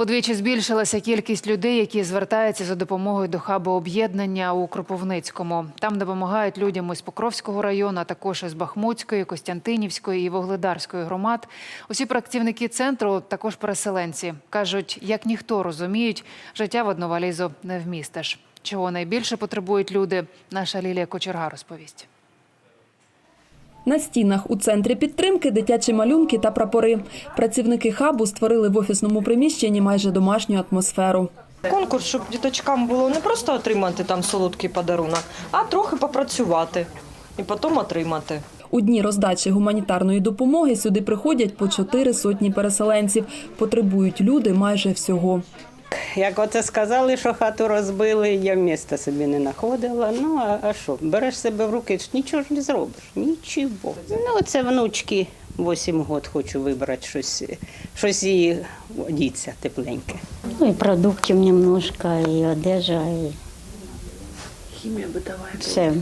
Удвічі збільшилася кількість людей, які звертаються за допомогою до хабу об'єднання у Кропивницькому. Там допомагають людям із Покровського району, а також із Бахмутської, Костянтинівської і Вогледарської громад. Усі працівники центру також переселенці. кажуть, як ніхто розуміють, життя в одну валізу не вмістиш. Чого найбільше потребують люди, наша Лілія Кочерга розповість. На стінах у центрі підтримки дитячі малюнки та прапори. Працівники хабу створили в офісному приміщенні майже домашню атмосферу. Конкурс, щоб діточкам було не просто отримати там солодкий подарунок, а трохи попрацювати і потім отримати. У дні роздачі гуманітарної допомоги сюди приходять по чотири сотні переселенців. Потребують люди майже всього. Як оце сказали, що хату розбили, я міста собі не знаходила. Ну а, а що, береш себе в руки, ж нічого ж не зробиш. Нічого. Ну, це внучки, 8 років хочу вибрати щось, щось їй одіться тепленьке. Ну и продуктів немножко, і одежа, і хімія битова. Все,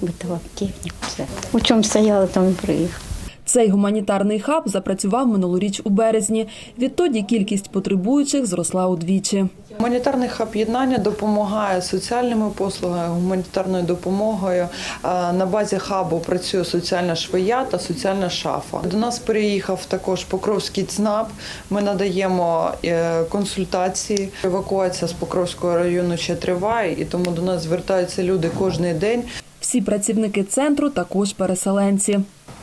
битова техніка, все. У чому стояла, там і приїхав. Цей гуманітарний хаб запрацював минулоріч у березні. Відтоді кількість потребуючих зросла удвічі. Гуманітарний хаб єднання допомагає соціальними послугами, гуманітарною допомогою. Е, На базі хабу працює соціальна швея та соціальна шафа. До нас переїхав також Покровський ЦНАП. Ми надаємо е, консультації. Евакуація з Покровського району ще триває, і тому до нас звертаються люди кожен день. Всі працівники центру також переселенці.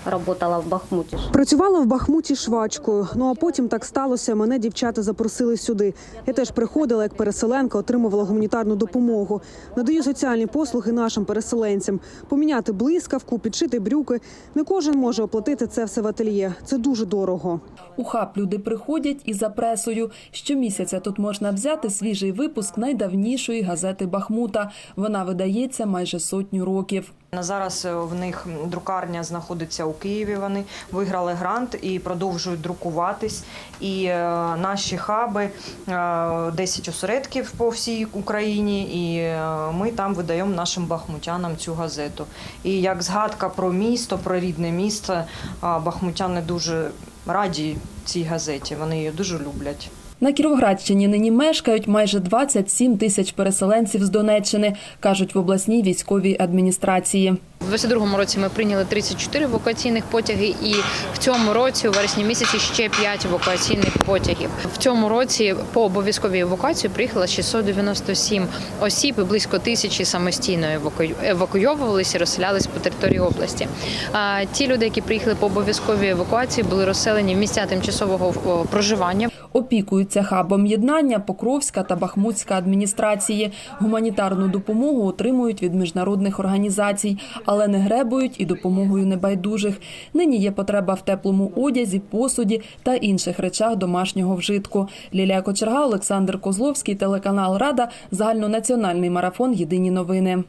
Работала в Бахмуті. Працювала в Бахмуті швачкою. Ну а потім так сталося. Мене дівчата запросили сюди. Я теж приходила як переселенка, отримувала гуманітарну допомогу. Надаю соціальні послуги нашим переселенцям. Поміняти блискавку, підшити брюки. Не кожен може оплатити це все в ательє. Це дуже дорого. У хаб люди приходять і за пресою. Щомісяця тут можна взяти свіжий випуск найдавнішої газети Бахмута. Вона видається майже сотню років. На зараз е, в них друкарня знаходиться у Києві. Вони виграли грант і продовжують друкуватись. І е, наші хаби е, 10 осередків по всій Україні, і е, ми там видаємо нашим бахмутянам цю газету. І як згадка про місто, про рідне місто, е, бахмутяни дуже раді цій газеті. Вони її дуже люблять. На Кіровоградщині нині мешкають майже 27 тисяч переселенців з Донеччини, кажуть в обласній військовій адміністрації. У 22-му році ми прийняли 34 евакуаційних потяги, і в цьому році, у вересні місяці, ще 5 евакуаційних потягів. В цьому році по обов'язковій евакуації приїхало 697 осіб, і близько тисячі самостійно еваку- евакуйовувалися, розселялись по території області. А ті люди, які приїхали по обов'язковій евакуації, були розселені в місця тимчасового проживання. Опікуються хабом єднання Покровська та Бахмутська адміністрації. Гуманітарну допомогу отримують від міжнародних організацій, але не гребують і допомогою небайдужих. Нині є потреба в теплому одязі, посуді та інших речах домашнього вжитку. Лілія Кочерга, Олександр Козловський, телеканал Рада, загальнонаціональний марафон Єдині новини.